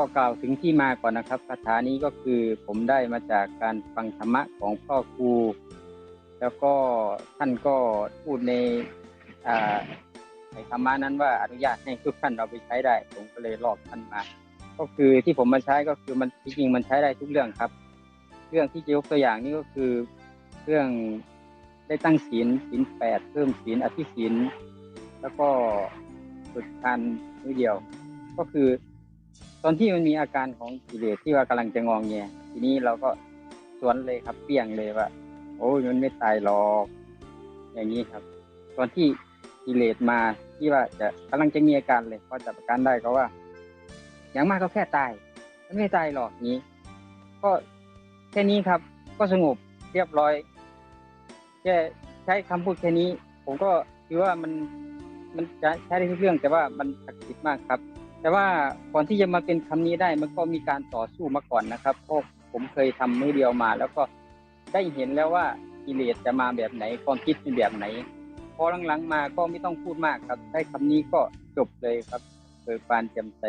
ข้อก้าวถึงที่มาก่อนนะครับคาถานี้ก็คือผมได้มาจากการฟังธรรมะของพ่อครูแล้วก็ท่านก็พูดในในธรรมะนั้นว่าอนุญาตให้ทุกท่านเอาไปใช้ได้ ผมก็เลยลอกท่านมา ก็คือที่ผมมาใช้ก็คือมันจริงๆมันใช้ได้ทุกเรื่องครับ เรื่องที่จะยกตัวอย่างนี้ก็คือเรื่องได้ตั้งศีลศีลแปดเพิ่มศีลอธิศีลแล้วก็ฝึกทานนิดเดียว ก็คือ ตอนที่มันมีอาการของกิเลสที่ว่ากำลังจะงองแงทีนี้เราก็สวนเลยครับเปี้ยงเลยว่า โอ้ยมันไม่ตายหรอก อย่างนี้ครับ ตอนที่กิเลสมาที่ว่าจะกำลังจะมีอาการเลยพอจับอาการได้ก็ว่า อย่างมากก็แค่ตายมันไม่ตายหรอกนี้ ก็แค่นี้ครับ ก็สงบเรียบร้อยแค่ใช้คำพูดแค่นี้ ผมก็คิดว่ามันมันจะใช้ได้ทุกเรื่องแต่ว่ามันศักดิ์สิทธิ์มากครับ แต่ว่าก่อนที่จะมาเป็นคำนี้ได้มันก็มีการต่อสู้มาก่อนนะครับเพราะผมเคยทำมือเดียวมา แล้วก็ได้เห็นแล้วว่ากิเลสจะมาแบบไหนความคิดเป็นแบบไหนพอหลังๆมาก็ไม่ต้องพูดมากครับใช้คำนี้ก็จบเลยครับเกิดปานแจ่มใส